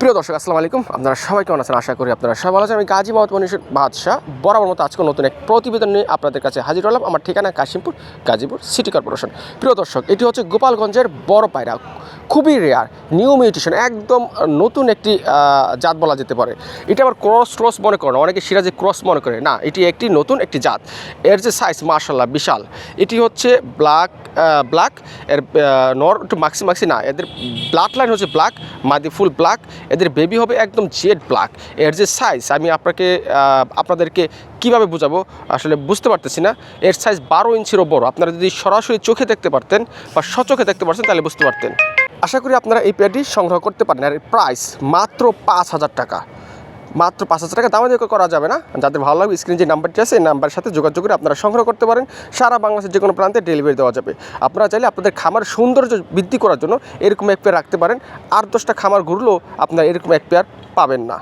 প্রিয় দর্শক, আসসালামু আলাইকুম। আপনারা সবাই কেমন আছেন? আশা করি আপনারা সবাই ভালো আছেন। আমি গাজী মোহাম্মদ মনীষের বাদশাহ। বরাবর মতো আজকে নতুন এক প্রতিবেদন নিয়ে আপনাদের কাছে হাজির হলাম। আমার ঠিকানা কাশিমপুর, গাজীপুর সিটি কর্পোরেশন। প্রিয় দর্শক, এটি হচ্ছে গোপালগঞ্জের বড় পায়রা। খুবই রেয়ার নিউ মিউটেশন একদম নতুন একটি জাত বলা যেতে পারে। এটা আবার ক্রস ক্রস মনে করে না, অনেকে সিরাজে ক্রস মনে করে। না, এটি একটি নতুন একটি জাত। এর যে সাইজ মার্শাল্লাহ বিশাল। এটি হচ্ছে ব্ল্যাক ব্ল্যাক এর নর একটু মাক্সি মাক্সি না, এদের ব্লাড লাইন হচ্ছে ব্ল্যাক মাদি ফুল ব্ল্যাক এদের বেবি হবে একদম জেড ব্ল্যাক এর যে সাইজ আমি আপনাকে আপনাদেরকে কীভাবে বোঝাবো? আসলে বুঝতে পারতেছি না। এর সাইজ বারো ইঞ্চিরও বড়। আপনারা যদি সরাসরি চোখে দেখতে পারতেন বা সচোখে দেখতে পারতেন, তাহলে বুঝতে পারতেন। আশা করি আপনারা এই পেয়ারটি সংগ্রহ করতে পারেন। আর প্রাইস মাত্র পাঁচ হাজার টাকা। মাত্র পাঁচ হাজার টাকা। দামে করা যাবে না। যাদের ভালো লাগবে স্ক্রিনে যে নাম্বারটি আছে, এই নাম্বারের সাথে যোগাযোগ করে আপনারা সংগ্রহ করতে পারেন। সারা বাংলাদেশের যে কোনো প্রান্তে ডেলিভারি দেওয়া যাবে। আপনারা চাইলে আপনাদের খামার সৌন্দর্য বৃদ্ধি করার জন্য এরকম এক পেয়ার রাখতে পারেন। আর দশটা খামার ঘুরলেও আপনারা এরকম এক পেয়ার পাবেন না।